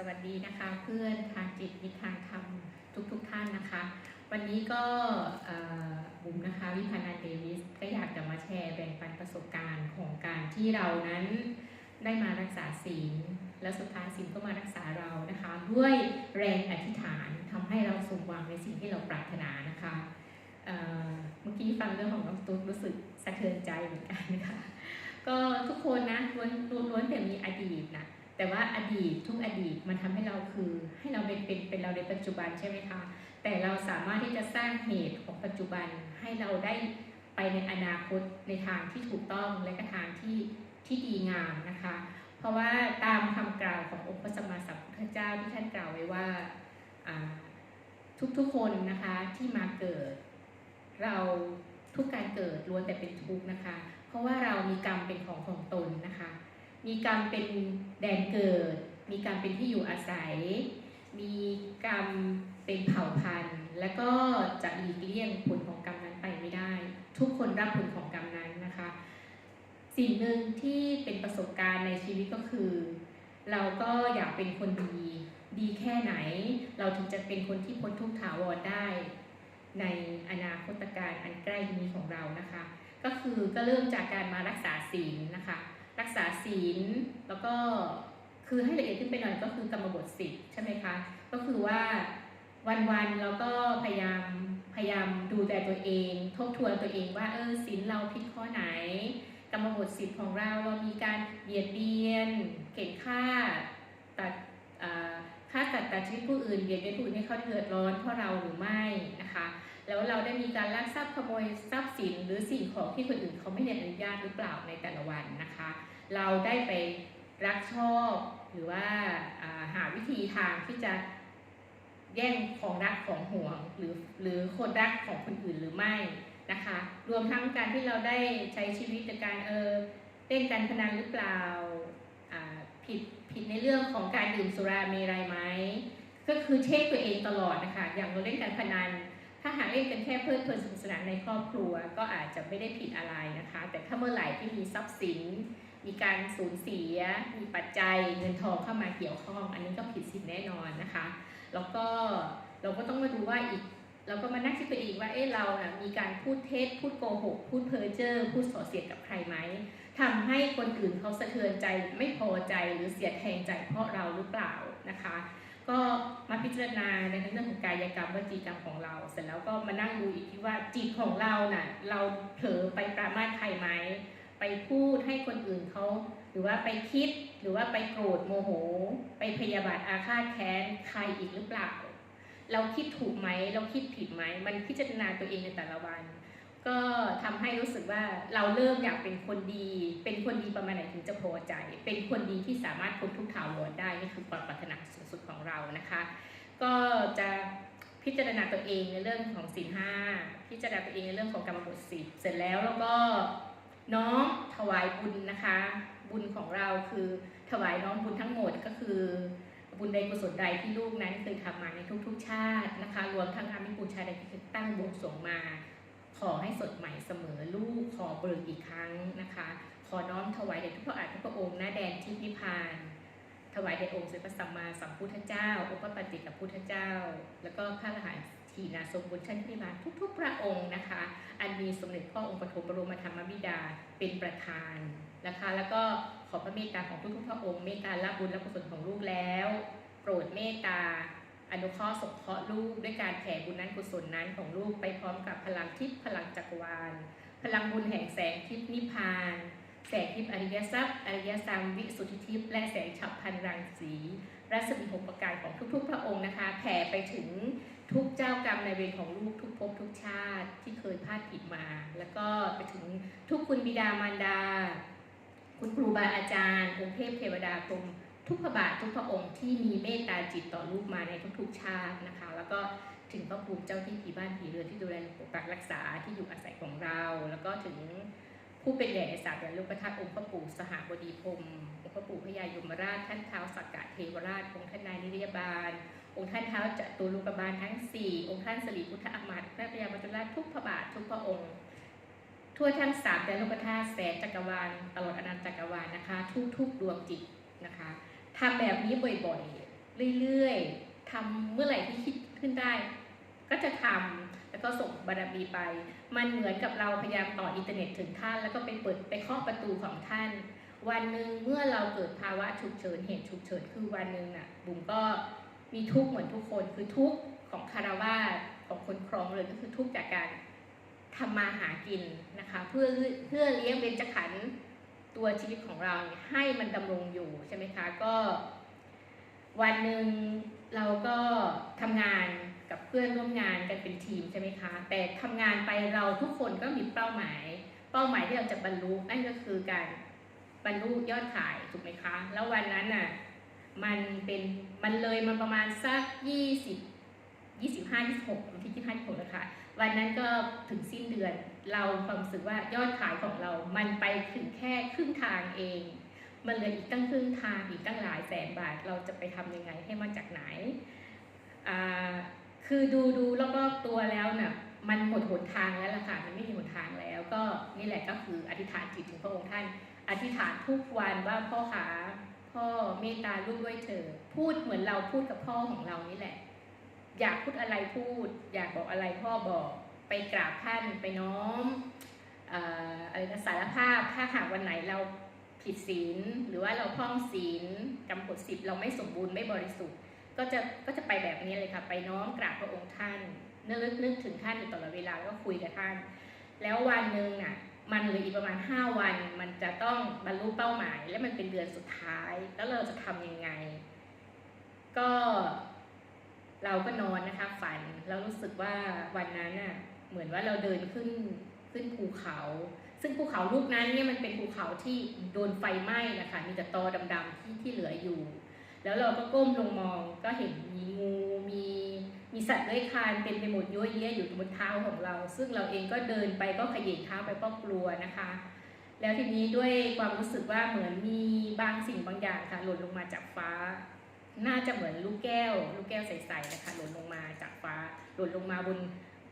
สวัสดีนะคะเพื่อนทางจิตวิทยางธรรมทุกๆทท่านนะคะ วันนี้ก็บุ๋มนะคะวิพานันเดวิสก็อยากจะมาแชร์แบ่งปันประสบการณ์ของการที่เรานั้นได้มารักษาศีลและสุดท้ายศีลก็มารักษาเรานะคะ ด้วยแรงอธิษฐานทำให้เราสมหวังในสิ่งที่เราปรารถนานะคะเมื่อกี้ฟังเรื่องของน้องตุ๊กรู้สึกสะเทือนใจเหมือนกันนะคะก็ทุกคนนะล้วนล้วนล้วนแต่มีอดีตนะ แต่ว่าอดีตทุกอดีตมันทำให้เราคือให้เราเป็นเป็นเป็นเราในปัจจุบันใช่ไหมคะ แต่เราสามารถที่จะสร้างเหตุของปัจจุบันให้เราได้ไปในอนาคตในทางที่ถูกต้องและก็ทางที่ที่ดีงามนะคะ เพราะว่าตามคำกล่าวขององค์พระสัมมาสัมพุทธเจ้าที่ท่านกล่าวไว้ว่าอ่าทุกๆคนนะคะที่มาเกิด เราทุกการเกิดล้วนแต่เป็นทุกข์นะคะ เพราะว่าเรามีกรรมเป็นของของตนนะคะ มีกรรมเป็นแดนเกิด มีกรรมเป็นที่อยู่อาศัย มีกรรมเป็นเผ่าพันธุ์ และก็จะหลีกเลี่ยงผลของกรรมนั้นไปไม่ได้ ทุกคนรับผลของกรรมนั้นนะคะ สิ่งหนึ่งที่เป็นประสบการณ์ในชีวิตก็คือ เราก็อยากเป็นคนดีดีแค่ไหน เราถึงจะเป็นคนที่พ้นทุกข์ถาวรได้ ในอนาคตการอันใกล้นี้ของเรานะคะ ก็คือก็เริ่มจากการมารักษาศีลนะคะ รักษาศีล แล้วก็คือให้ละเอียดขึ้นไปหน่อยก็คือกรรมบทสิบใช่ไหมคะ ก็คือว่าวันๆเราก็พยายามพยายามดูแลตัวเอง ทบทวนตัวเองว่าเออศีลเราผิดข้อไหน กรรมบทสิบของเราเรามีการเบียดเบียน เก็บค่าตัดค่าตัดตัดชีวิตผู้อื่นเบียดเบียนผู้อื่นให้เขาเดือดร้อนเพราะเราหรือไม่นะคะ แล้วเราได้มีการลักทรัพย์ขโมยทรัพย์สิน หรือสิ่งของที่คนอื่นเขาไม่ได้อนุญาตหรือเปล่าในแต่ละวันนะคะ เราได้ไปรักชอบหรือว่าหาวิธีทางที่จะแย่งของรักของห่วงหรือหรือคนรักของคนอื่นหรือไม่นะคะ รวมทั้งการที่เราได้ใช้ชีวิตในการเออเล่นการพนันหรือเปล่าอ่าผิดผิดในเรื่องของการดื่มสุราเมรัยไหมก็คือเช็คตัวเองตลอดนะคะ อย่างเราเล่นการพนัน ถ้าหากเล่นกันแค่เพลิดเพลินสนุกสนานในครอบครัว ก็อาจจะไม่ได้ผิดอะไรนะคะ แต่ถ้าเมื่อไหร่ที่มีทรัพย์สิน มีการสูญเสีย มีปัจจัยเงินทองเข้ามาเกี่ยวข้อง อันนี้ก็ผิดสินแน่นอนนะคะ แล้วก็เราก็ต้องมาดูว่าอีกเราก็มานั่งคิดตัวเองว่า เอ๊ะ เรานะมีการพูดเท็จ พูดโกหก พูดเพ้อเจ้อ พูดส่อเสียดกับใครไหมทำให้คนอื่นเขาสะเทือนใจ ไม่พอใจ หรือเสียแทงใจเพราะเราหรือเปล่านะคะ ก็มาพิจารณาในเรื่องของกายกรรมวจีกรรมของเรา เสร็จแล้วก็มานั่งดูอีกที่ว่าจิตของเราน่ะเราเผลอไปปรามาสใครไหมไปพูดให้คนอื่นเขาหรือว่าไปคิดหรือว่าไปโกรธโมโห ไปพยาบาทอาฆาตแค้นใครอีกหรือเปล่า เราคิดถูกไหมเราคิดผิดไหมมันพิจารณาตัวเองในแต่ละวัน ก็ทำให้รู้สึกว่าเราเริ่มอยากเป็นคนดี เป็นคนดีประมาณไหนถึงจะพอใจ เป็นคนดีที่สามารถพ้นทุกข์ถาวรได้นี่คือความปรารถนาสูงสุดของเรานะคะ ก็จะพิจารณาตัวเองในเรื่องของศีลห้าพิจารณาตัวเองในเรื่องของกรรมบทสิบเสร็จแล้วแล้วก็น้อมถวายบุญนะคะ บุญของเราคือถวายน้อมบุญทั้งหมดก็คือบุญใดกุศลใดที่ลูกนั้นเคยทำมาในทุกๆชาตินะคะ รวมทั้งอามิปูชาใดที่ตั้งบวงสรวงมา ขอให้สดใหม่เสมอลูกขอเบิกอีกครั้งนะคะ ขอน้อมถวายแด่ทุกพระอาจทุกพระองค์หน้าแดนที่นิพาน ถวายแด่องค์สมเด็จพระสัมมาสัมพุทธเจ้า องค์พระปฏิกับพุทธเจ้า แล้วก็พระอรหันต์ทีนาสมบุญชั้นพิมานทุกๆ พระองค์นะคะ อันมีสมเด็จพ่อองค์ปฐมบรมธรรมบิดาเป็นประธานนะคะ แล้วก็ขอพระเมตตาของทุกๆพระองค์เมตตารับบุญรับกุศลของลูกแล้ว โปรดเมตตา อนุเคราะห์สงเคราะห์ลูกด้วยการแผ่บุญนั้นกุศลนั้นของลูกไปพร้อมกับพลังทิพย์พลังจักรวาล พลังบุญแห่งแสงทิพย์นิพพาน แสงทิพย์อริยทรัพย์อริยสัมวิสุทธิทิพย์และแสงฉับพลันรังสีรัศมีหกประการของทุกๆ พระองค์นะคะแผ่ไปถึงทุกเจ้ากรรมในเวรของลูกทุกภพทุกชาติที่เคยพลาดผิดมา แล้วก็ไปถึงทุกคุณบิดามารดา คุณครูบาอาจารย์องค์เทพเทวดาพรหม ทุกพระบาททุกพระองค์ที่มีเมตตาจิตต่อลูกมาในทุกๆชาตินะคะ แล้วก็ถึงพระภูมิเจ้าที่ผีบ้านผีเรือนที่ดูแลปกปักรักษาที่อยู่อาศัยของเรา แล้วก็ถึงผู้เป็นใหญ่ในสามแดนลูกประทับองค์พระปู่สหบดีพรมองค์พระปู่พญายมราชท่านเท้าวสักกะเทวราชองค์ท่านนายนิรยาบาล องค์ท่านเท้าวจตุลูกบาลทั้งสี่องค์ท่านสิริพุทธอมาตย์พระพญามัจจุราชทุกพระบาททุกพระองค์ทั่วทั้งสามแดนโลกธาตุแสนจักรวาลตลอดอนันตจักรวาลนะคะ ทุกทุกๆดวงจิตนะคะ ทำแบบนี้บ่อยๆ เรื่อยๆทำเมื่อไหร่ที่คิดขึ้นได้ ก็จะทำแล้วก็ส่งบารมีไป มันเหมือนกับเราพยายามต่ออินเทอร์เน็ตถึงท่าน แล้วก็ไปเปิดไปเคาะประตูของท่าน วันหนึ่งเมื่อเราเกิดภาวะฉุกเฉินเหตุฉุกเฉินคือวันหนึ่งน่ะบุ๋มก็มีทุกข์เหมือนทุกคนคือทุกข์ของคารวาสของคนครองเลยก็คือทุกข์จากการทำมาหากินนะคะ เพื่อเพื่อเลี้ยงเบญจขันธ์ ตัวชีวิตของเราให้มันดำรงอยู่ใช่ไหมคะก็ วันหนึ่งเราก็ทำงานกับเพื่อนร่วมงานกันเป็นทีมใช่ไหมคะ แต่ทำงานไปเราทุกคนก็มีเป้าหมาย เป้าหมายที่เราจะบรรลุนั่นก็คือการบรรลุยอดขายถูกไหมคะ แล้ววันนั้นน่ะมันเป็นมันเลยมันประมาณสักยี่สิบยี่สิบห้ายี่สิบหกที่ยี่สิบห้ายี่สิบหกนะคะวันนั้นก็ถึงสิ้นเดือน เราความรู้สึกว่ายอดขายของเรามันไปถึงแค่ครึ่งทางเอง มันเหลืออีกตั้งครึ่งทางอีกตั้งหลายแสนบาท เราจะไปทำยังไงให้มาจากไหน คือดูดูรอบๆตัวแล้วน่ะมันหมดหนทางแล้วล่ะค่ะมันไม่มีหนทางแล้ว ก็นี่แหละก็คืออธิษฐานจิตถึงพระองค์ท่าน อธิษฐานทุกวันว่าพ่อขาพ่อเมตตาลูกด้วยเถิดพูดเหมือนเราพูดกับพ่อของเรานี่แหละ อยากพูดอะไรพูด อยากบอกอะไรพ่อบอก ไปกราบท่านไปน้อมอะไรนะสารภาพถ้าหากวันไหนเราผิดศีล หรือว่าเราพร่องศีลกำหนดสิบเราไม่สมบูรณ์ไม่บริสุทธิ์ ก็จะก็จะไปแบบนี้เลยค่ะ ไปน้อมกราบพระองค์ท่านนึกนึกถึงท่านอยู่ตลอดเวลาแล้วก็คุยกับท่าน แล้ววันหนึ่งน่ะมันเหลืออีกประมาณ 5 วัน มันจะต้องบรรลุเป้าหมาย และมันเป็นเดือนสุดท้าย แล้วเราจะทำยังไง ก็เราก็นอนนะคะฝันแล้วรู้สึกว่าวันนั้นน่ะ เหมือนว่าเราเดินขึ้นขึ้นภูเขา ซึ่งภูเขาลูกนั้นเนี่ยมันเป็นภูเขาที่โดนไฟไหม้นะคะมีแต่ตอดำๆที่ที่เหลืออยู่ แล้วเราก็ก้มลงมองก็เห็นมีงูมีมีสัตว์เลื้อยคลานเป็นไปหมดเยอะแยะอยู่บนเท้าของเรา ซึ่งเราเองก็เดินไปก็ขยิบเท้าไปก็กลัวนะคะ แล้วทีนี้ด้วยความรู้สึกว่าเหมือนมีบางสิ่งบางอย่างค่ะหล่นลงมาจากฟ้า น่าจะเหมือนลูกแก้ว ลูกแก้วใสๆนะคะหล่นลงมาจากฟ้า หล่นลงมาบน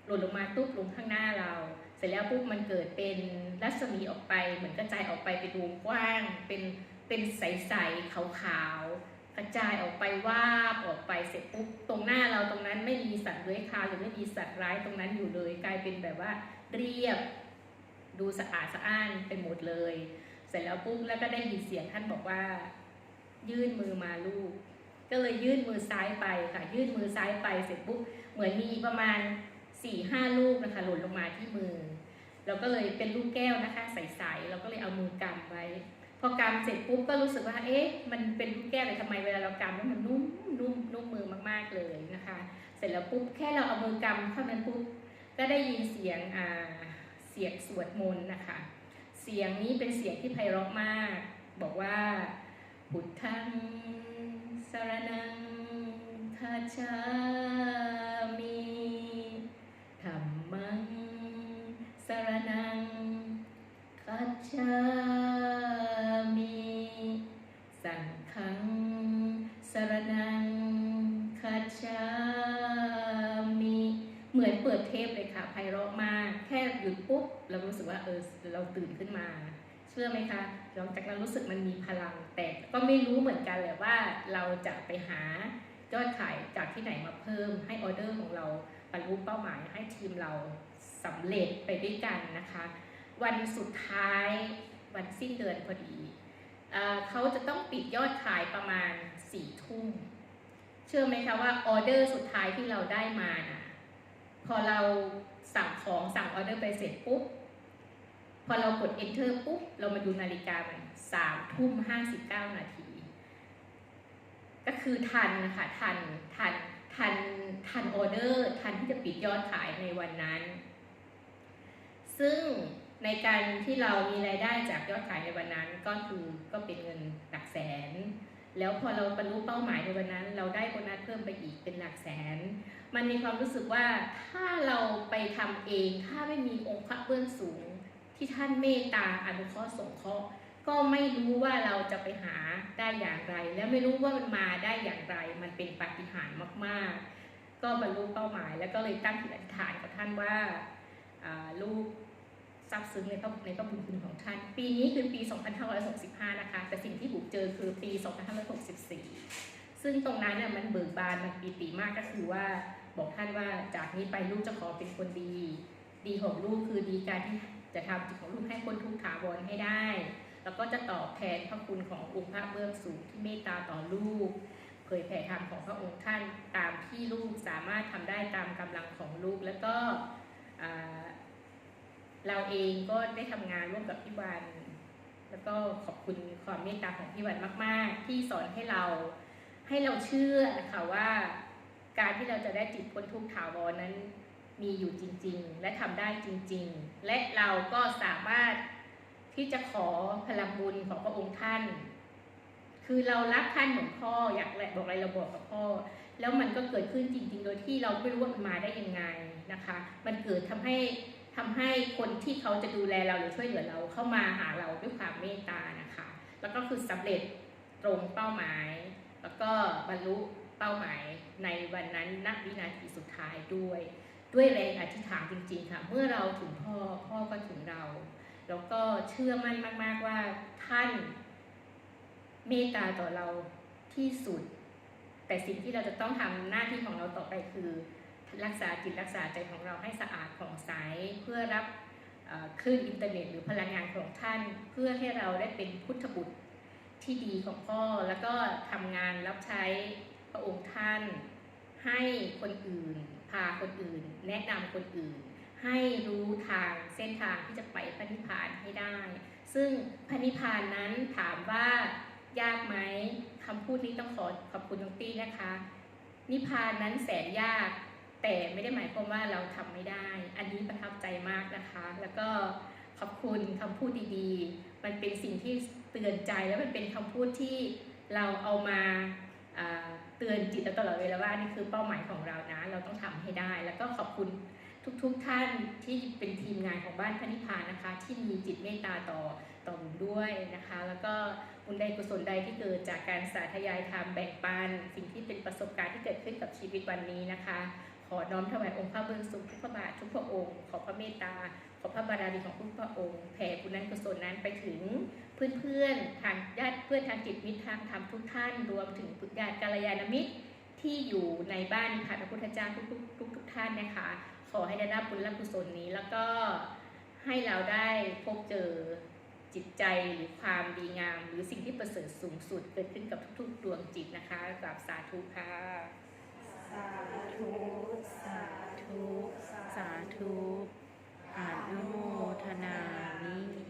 หล่นลงมาตุ๊บลงข้างหน้าเรา เสร็จแล้วปุ๊บมันเกิดเป็นรัศมีออกไป เหมือนกระจายออกไปเป็นวงกว้าง เป็นเป็นใสๆขาวๆกระจายออกไปวาบออกไปเสร็จปุ๊บตรงหน้าเราตรงนั้นไม่มีสัตว์เลื้อยคลานหรือไม่มีสัตว์ร้ายตรงนั้นอยู่เลย กลายเป็นแบบว่าเรียบดูสะอาดสะอ้านไปหมดเลย เสร็จแล้วปุ๊บแล้วก็ได้ยินเสียงท่านบอกว่า ยื่นมือมาลูก ก็เลยยื่นมือซ้ายไปค่ะ ยื่นมือซ้ายไปเสร็จปุ๊บเหมือนมีประมาณ สี่ห้าลูกนะคะหล่นลงมาที่มือ เราก็เลยเป็นลูกแก้วนะคะใสๆเราก็เลยเอามือกำไว้ พอกำเสร็จปุ๊บก็รู้สึกว่าเอ๊ะมันเป็นลูกแก้วเลยทำไมเวลาเรากำแล้วมันนุ่มนุ่มนุ่มมือมากๆเลยนะคะ เสร็จแล้วปุ๊บแค่เราเอามือกำเท่านั้นปุ๊บก็ได้ยินเสียงอ่าเสียงสวดมนต์นะคะ เสียงนี้เป็นเสียงที่ไพเราะมาก บอกว่าพุทธังสรนังคาชามิ สรนังคาชามิสังฆังสรนังคาชามิเหมือนเปิดเทปเลยค่ะไพเราะมาก แค่หยุดปุ๊บ เรารู้สึกว่าเออเราตื่นขึ้นมา เชื่อไหมคะหลังจากนั้นรู้สึกมันมีพลัง แต่ก็ไม่รู้เหมือนกันแหละว่าเราจะไปหายอดขายจากที่ไหนมาเพิ่มให้ออเดอร์ของเราบรรลุเป้าหมายให้ทีมเรา สำเร็จไปด้วยกันนะคะ วันสุดท้ายวันสิ้นเดือนพอดีเอเขาจะต้องปิดยอดขายประมาณสี่ทุ่มเชื่อไหมคะว่าออเดอร์สุดท้ายที่เราได้มานะพอเราสั่งของสั่งออเดอร์ไปเสร็จปุ๊บพอเรากด enter ปุ๊บ เรามาดูนาฬิกามันสามทุ่มห้าสิบเก้านาที ก็คือทันนะคะ ทัน ทัน ทัน ทันออเดอร์ ทันที่จะปิดยอดขายในวันนั้น ซึ่งในการที่เรามีรายได้จากยอดขายในวันนั้นก็คือก็เป็นเงินหลักแสน แล้วพอเราบรรลุเป้าหมายในวันนั้น เราได้โบนัสเพิ่มไปอีกเป็นหลักแสน มันมีความรู้สึกว่าถ้าเราไปทำเองถ้าไม่มีองค์พระเบื้องสูง ที่ท่านเมตตาอนุเคราะห์สงเคราะห์ก็ไม่รู้ว่าเราจะไปหาได้อย่างไร และไม่รู้ว่ามันมาได้อย่างไร มันเป็นปาฏิหาริย์มาก ๆ ก็บรรลุเป้าหมาย แล้วก็เลยตั้งจิตอธิษฐานกับท่านว่าอ่าลูก ซาบซึ้งในพระในพระบุญคุณของท่าน ปีนี้คือปี 2565 นะคะ แต่สิ่งที่บุกเจอคือปี 2564 ซึ่งซึ่งตรงนั้นน่ะมันเบิกบานมันปีติมากก็คือว่าบอกท่านว่าจากนี้ไปลูกจะขอเป็นคนดี ดีของลูกคือดีการที่จะทำจิตของลูกให้พ้นทุกข์ถาวรให้ได้ แล้วก็จะตอบแทนพระคุณขององค์พระเบื้องสูงที่เมตตาต่อลูกเผยแผ่ธรรมของพระองค์ท่านตามที่ลูกสามารถทำได้ตามกำลังของลูก แล้วก็ เราเองก็ได้ทำงานร่วมกับพี่วัน แล้วก็ขอบคุณความเมตตาของพี่วันมาก ๆ ที่สอนให้เราให้เราเชื่อนะคะว่าการที่เราจะได้จิตพ้นทุกข์ถาวรนั้นมีอยู่จริง ๆ และทำได้จริง ๆ และเราก็สามารถที่จะขอพลังบุญของพระองค์ท่าน คือเรารักท่านเหมือนพ่ออยากบอกอะไรเราบอกกับพ่อ แล้วมันก็เกิดขึ้นจริง ๆ โดยที่เราไม่รู้ว่ามันมาได้ยังไงนะคะ มันเกิดทำให้ ทำให้คนที่เขาจะดูแลเราหรือช่วยเหลือเราเข้ามาหาเราด้วยความเมตตานะคะ แล้วก็คือสำเร็จตรงเป้าหมาย แล้วก็บรรลุเป้าหมายในวันนั้นณวินาทีสุดท้ายด้วย ด้วยแรงอธิษฐานจริงๆค่ะ เมื่อเราถึงพ่อพ่อก็ถึงเรา แล้วก็เชื่อมั่นมากๆว่าท่านเมตตาต่อเราที่สุด แต่สิ่งที่เราจะต้องทำหน้าที่ของเราต่อไปคือ รักษาจิตรักษาใจของเราให้สะอาดผ่องใสเพื่อรับคลื่นอินเทอร์เน็ตหรือพลังงานของท่าน เพื่อให้เราได้เป็นพุทธบุตรที่ดีของพ่อ แล้วก็ทำงานรับใช้พระองค์ท่าน ให้คนอื่น พาคนอื่น แนะนำคนอื่น ให้รู้ทางเส้นทางที่จะไปพระนิพพานให้ได้ ซึ่งพระนิพพานนั้นถามว่ายากไหมคำพูดนี้ต้องขอขอบคุณน้องตี้นะคะ นิพพานนั้นแสนยาก แต่ไม่ได้หมายความว่าเราทำไม่ได้ อันนี้ประทับใจมากนะคะ แล้วก็ขอบคุณคำพูดดีๆ มันเป็นสิ่งที่เตือนใจแล้วมันเป็นคำพูดที่เราเอามาเตือนจิตตลอดเวลาว่านี่คือเป้าหมายของเรานะ เราต้องทำให้ได้ แล้วก็ขอบคุณทุกๆท่านที่เป็นทีมงานของบ้านพระนิพพานนะคะ ที่มีจิตเมตตาต่อต่อบุญด้วยนะคะ แล้วก็บุญใดกุศลใดที่เกิดจากการสาธยายธรรมแบ่งปัน สิ่งที่เป็นประสบการณ์ที่เกิดขึ้นกับชีวิตวันนี้นะคะ ขอน้อมถวายองค์พระเบื้องสูงทุกพระบาททุกพระองค์ ขอพระเมตตา ขอพระบารมีของทุกพระองค์ แผ่บุญนั้นกุศลนั้นไปถึงเพื่อนๆทางญาติเพื่อนทางจิตมิตรทางธรรมทุกท่าน รวมถึงญาติกัลยาณมิตรที่อยู่ในบ้านนิพพานพระพุทธเจ้าทุกๆทุกทุกท่านนะคะ ขอให้ได้รับบุญและกุศลนี้ แล้วก็ให้เราได้พบเจอจิตใจหรือความดีงาม หรือสิ่งที่ประเสริฐสูงสุดเกิดขึ้นกับทุกๆดวงจิตนะคะกราบสาธุค่ะ ธุสาธุ สาธุอนุโมทนามิ